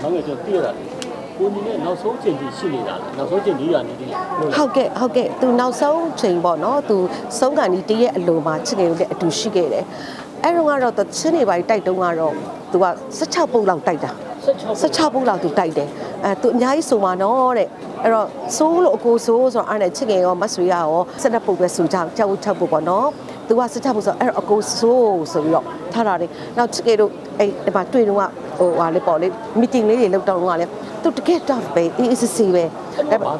မောင်ငယ်ကျွန်တော်သိရတာလေကိုညီနဲ့နောက်ဆုံးချိန်ကြီးရှိနေတာလေနောက်ဆုံးချိန်ကြီးကနေဒီလို့ဟုတ်ကဲ့ဟုတ်ကဲ့သူနောက်ဆုံးချိန်ပေါ့နော်သူဆုံးကန်ဒီတရက်အလိုမှာချစ်ငယ်တို့လည်းအတူရှိခဲ့တယ်အဲ့တော့ကတော့သူချင်းနေပါတိုက်တုံးကတော့သူက16ပုတ်လောက်တိုက်တာ16 16ပုတ်လောက်သူတိုက်တယ်အဲသူအများကြီးဆိုမှာနော်တဲ့အဲ့တော့စိုးလို့အကိုစိုးဆိုတော့အဲ့နဲ့ချစ်ငယ်ရောမဆွေရရော17ပုတ်ပဲဆိုကြကြောက်6ပုတ်ပေါ့နော်သူက16ပုတ်ဆိုအဲ့တော့အကိုစိုးဆိုပြီးတော့ထားတာလေနောက်ချစ်ငယ်တို့အဲ့ဒီမှာတွေ့တော့ဟိုဟာလေးပေါ့လေ meeting လေးတွေလောက်တော့ကလည်းသူတကယ် tough ပဲ ECC ပဲဘာ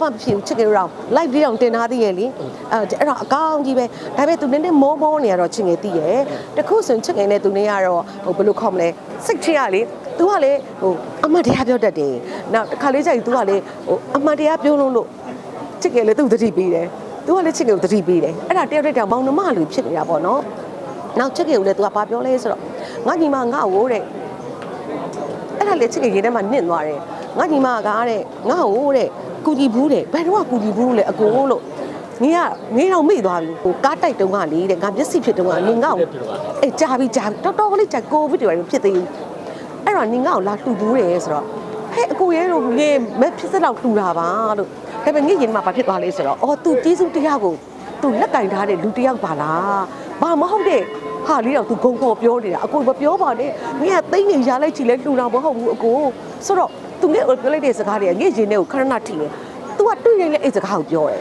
မှမဖြစ်ဘူးချစ်ကလေးတော့ live လေးတော့တင်ထားသေးရဲ့လေအဲအဲ့တော့အကောင်းကြီးပဲဒါပေမဲ့သူနည်းနည်းမောမောနေရတော့ချစ်ငယ်သိရဲ့တခုဆိုချစ်ငယ်နဲ့သူနေရတော့ဟိုဘယ်လိုခေါ်မလဲစိတ်ထရလေသူကလေဟိုအမတ်တရားပြောတတ်တယ်နောက်တစ်ခါလေးကြိုက်သူကလေဟိုအမတ်တရားပြောလို့လို့ချစ်ကလေးသူ့တတိပေးတယ်သူကလည်းချစ်ကိုတတိပေးတယ်အဲ့ဒါတယောက်တယောက်မောင်နှမလူဖြစ်နေတာပေါ့နော်နောက်ချစ်ကိုလည်းသူကဘာပြောလဲဆိုတော့ငါညီမငါ့ကိုတဲ့ အဲ့ဒါလေချစ်ကရင်ထဲမှာနင့်သွားတယ်ငါညီမကတဲ့ငါ့ဟိုတဲ့ကူကြီးဘူးတဲ့ဘယ်တော့ကကူကြီးဘူးလဲအကိုလို့ငင်းကငင်းတော့မိသွားပြီဟိုကားတိုက်တုံးကလေတဲ့ငါမျက်စိဖြစ်တုံးကနင်ငါ့ကိုအေးကြာပြီကြာပြီတော်တော်ကလေးကြာကိုဗစ်တွေပဲဖြစ်သေးဘူးအဲ့တော့နင်ငါ့ကိုလာတူဘူးတယ်ဆိုတော့ဟဲ့အကိုရဲတို့ငင်းမဖြစ်စလောက်တူတာပါလို့ဒါပေမဲ့ငင်းရင်မှာဘာဖြစ်သွားလဲဆိုတော့အော် तू တီးစုတရားကို तू လက်ကင်ထားတဲ့လူတစ်ယောက်ပါလားဘာမဟုတ်တဲ့ ဟာလေးတော့သူဂုံခေါ်ပြောနေတာအကိုမပြောပါနဲ့မင်းကတိတ်နေရလိုက်ချီလဲလှူတာမဟုတ်ဘူးအကိုဆိုတော့သူနဲ့ပြောလိုက်တဲ့စကားတွေကငါ့ရင်ထဲကိုခဏခဏထိတယ်သူကတွေ့ရင်လည်းအဲ့စကားကိုပြောတယ်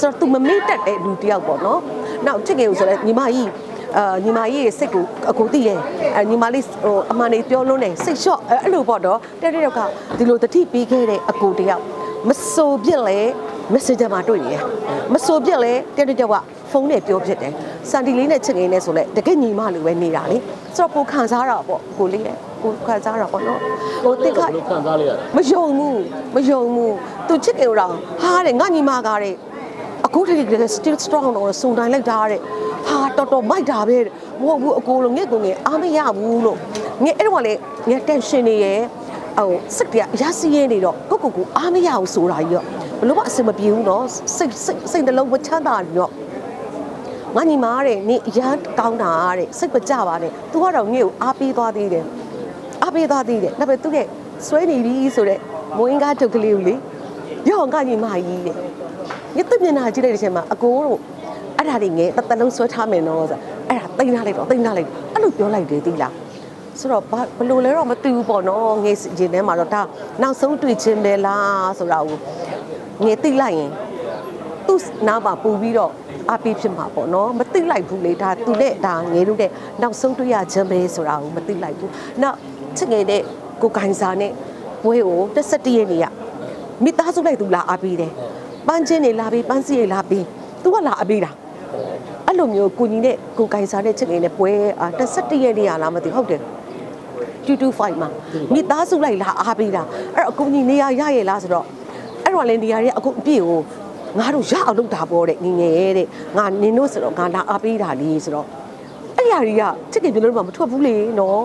ဆိုတော့သူမမေ့တတ်တဲ့လူတယောက်ပေါ့နော်နောက်ချစ်ခင်ကိုဆိုလဲညီမကြီးအာညီမကြီးရဲ့စိတ်ကိုအကိုသိရဲ့အဲညီမလေးဟိုအမှန်နေပြောလို့နေစိတ်လျှော့အဲ့လိုပေါ့တော့တဲ့တဲ့ကဒီလိုတတိပေးခဲ့တဲ့အကိုတယောက်မဆိုပြစ်လဲ messenger မှာတွေ့နေရမဆိုပြစ်လဲတဲ့တဲ့ကဖုန်းနဲ့ပြောဖြစ်တယ် စန်တီလေးနဲ့ချစ်ငယ်နဲ့ဆိုလဲတကယ်ညီမလိုပဲနေတာလေဆိုတော့ကိုခံစားတာပေါ့ကိုလေးရဲ့ကိုခံစားတာပေါ့နော်ဟိုတင်ခဘယ်လိုခံစားလိုက်ရလဲမယုံဘူးမယုံဘူးသူချစ်တယ်တော့ဟာတဲ့ငါညီမကားတဲ့အခုတည်းက still strong တော့စုံတိုင်းလိုက်တာတဲ့ဟာတော်တော်မိုက်တာပဲမဟုတ်ဘူးအကိုလိုငက်ကိုငယ်အားမရဘူးလို့ငယ်အဲ့တော့လေငယ် tension နေရဲ့ဟိုစိတ်တရရစီးရဲနေတော့ကိုကိုကိုအားမရဘူးဆိုတာကြီးတော့ဘလို့မှအဆင်မပြေဘူးနော်စိတ်စိတ်စိတ်နှလုံးမချမ်းသာဘူးတော့ ငါညီမတဲ့နေအရန်ကောင်းတာတဲ့စိတ်မကြပါနဲ့ तू ကတော့ငယ်ကိုအားပေးသွားသေးတယ်အပေးသားသေးတယ်ဒါပေမဲ့သူကဆွဲနေပြီဆိုတော့မွေးကားထုတ်ကလေးကိုလေရောငါညီမကြီးတဲ့ညစ်မျက်နှာကြည့်လိုက်တဲ့အချိန်မှာအကိုတို့အဲ့ဒါတွေငယ်တစ်သက်လုံးဆွဲထားမယ်နော်ဆိုအဲ့ဒါတိန်းထားလိုက်တော့တိန်းထားလိုက်အဲ့လိုပြောလိုက်တယ်သိလားဆိုတော့ဘာဘယ်လိုလဲတော့မသိဘူးပေါ့နော်ငယ်ရင်ထဲမှာတော့ဒါနောက်ဆုံးတွေ့ချင်းပဲလားဆိုတာကိုငယ်သိလိုက်ရင် သူ့နားမှာပူပြီးတော့အပီးဖြစ်မှာပေါ့နော်မသိလိုက်ဘူးလေဒါသူနဲ့ဒါငယ်တို့တဲ့နောက်ဆုံးတွေ့ရခြင်းပဲဆိုတာကိုမသိလိုက်ဘူးနောက်ချစ်ငယ်တဲ့ကိုကိုင်စာနဲ့ဘွဲကို17ရက်နေရမိသားစုလိုက်သူလာအပီးတယ်ပန်းချင်းနေလာပြီးပန်းစီရလာပြီးသူကလာအပီးတာအဲ့လိုမျိုးကိုကြီးနဲ့ကိုကိုင်စာနဲ့ချစ်ငယ်နဲ့ပွဲအာ17ရက်နေရလားမသိဘူးဟုတ်တယ်225မှာမိသားစုလိုက်လာအားပေးတာအဲ့တော့အကူကြီးနေရရရဲ့လားဆိုတော့အဲ့တော့လည်းနေရာတွေအကုန်အပြည့်ကို ငါတို့ရအောင်လုပ်တာပေါ့တဲ့ငငယ်တဲ့ငါနင်တို့ဆိုတော့ငါလာအားပေးတာလေးဆိုတော့အဲ့ဒီအရာတွေကချစ်ခင်ပြလို့မှမထွက်ဘူးလေနော်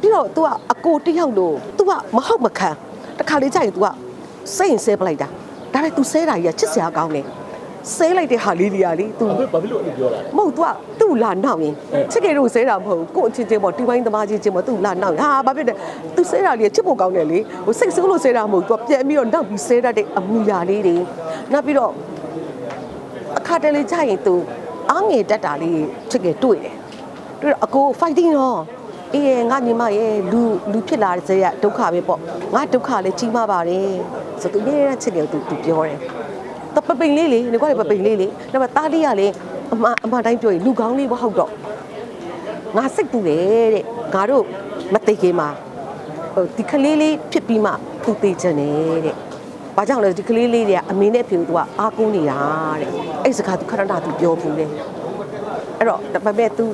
ပြီးတော့ तू ကအကိုတယောက်လို့ तू ကမဟုတ်မခံတခါလေကြာရင် तू ကစိတ်ရင်ဆဲပလိုက်တာဒါပေမဲ့ तू ဆဲတာကြီးကချစ်စရာကောင်းတယ် ဆဲလိုက်တဲ့ဟာလေးတွေကလေ तू ဘာဖြစ်ဘာဖြစ်လို့အဲ့လိုပြောတာလဲ မဟုတ် तू ကသူ့လာနောက်ရင် အဲ ချစ်ကေတို့ဆဲတာမဟုတ်ဘူးကို့အချင်းချင်းပေါ့တီပိုင်းသမားချင်းချင်းပေါ့သူ့လာနောက်ရင်ဟာဘာဖြစ်လဲ तू ဆဲတာလေးကချစ်ဖို့ကောင်းတယ်လေဟိုစိတ်ဆိုးလို့ဆဲတာမဟုတ်ဘူး तू ကပြန်ပြီးတော့နောက်ပြီးဆဲတတ်တဲ့အမူအရာလေးတွေနောက်ပြီးတော့အခါတလေကြာရင် तू အားငယ်တတ်တာလေးချစ်ကေတွေ့တယ်တွေ့တော့အကို fighting တော့အေးငါညီမရဲ့လူလူဖြစ်လာတဲ့ဇေယဒုက္ခပဲပေါ့ငါဒုက္ခလည်းကြီးမားပါတယ်ဆိုသူနေရချစ်ကေ तू သူပြောတယ် တပပိန်လေးလေငါကလည်းပပိန်လေးလေဒါပေမဲ့သားလေးကလည်းအမအမတိုင်းပြောရင်လူကောင်းလေးမဟုတ်တော့ငါစိတ်ပူတယ်တဲ့ငါတို့မသိခင်မှာဟိုဒီကလေးလေးဖြစ်ပြီးမှသူသေးချင်တယ်တဲ့ဘာကြောင့်လဲဒီကလေးလေးတွေကအမေနဲ့အဖေတို့ကအားကိုးနေတာတဲ့အဲ့စကားသူခဏတာသူပြောဘူးလေအဲ့တော့ဒါပေမဲ့ तू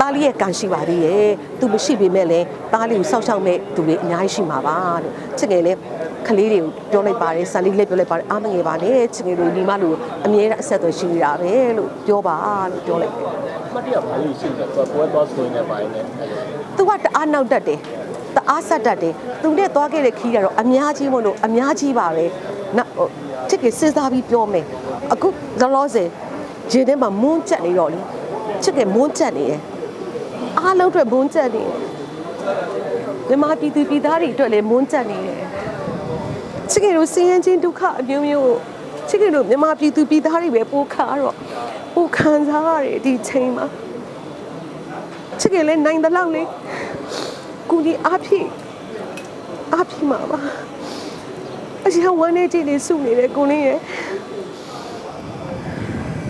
သားလေးရဲ့ကံရှိပါသေးရဲ့ तू မရှိပေမဲ့လည်းသားလေးကိုစောက်ရှောက်မဲ့သူတွေအများကြီးရှိမှာပါတဲ့ချစ်ငယ်လေး ကလေးတွေကိုပြောလိုက်ပါတယ်ဆန်လေးလည်းပြောလိုက်ပါတယ်အားမငယ်ပါနဲ့ချစ်ငယ်တို့ညီမတို့အမြဲတမ်းအဆက်အသွယ်ရှိနေတာပဲလို့ပြောပါလို့ပြောလိုက်တယ်မတ်တရဘာလို့ရှိလဲသူကပွဲသွားဆိုရင်လည်းပိုင်းနဲ့အဲ့လိုသူကတအားနောက်တက်တယ်တအားဆက်တက်တယ်သူနဲ့သွားခဲ့တဲ့ခီးကတော့အများကြီးမလို့အများကြီးပါပဲနောက်ဟိုချစ်ကစဉ်းစားပြီးပြောမယ်အခုလောလောဆယ်ဂျင်းထဲမှာမွန်းချက်နေတော့လေချစ်ကမွန်းချက်နေတယ်အားလုံးအတွက်မွန်းချက်နေတယ်မြန်မာပြည်သူပြည်သားတွေအတွက်လည်းမွန်းတက်နေတယ် ချစ်ခင်တို့စင်းရင်ချင်းဒုက္ခအမျိုးမျိုးချစ်ခင်တို့မြန်မာပြည်သူပြည်သားတွေပဲပိုခါတော့ပိုခံစားရတယ်ဒီချိန်မှာချစ်ခင်လည်းနိုင်တဲ့လောက်လေကိုကြီးအားဖြည့်အားဖြည့်မှာပါအရှင်ဝမ်းနေကြည့်နေစုနေတယ်ကိုလေးရဲ့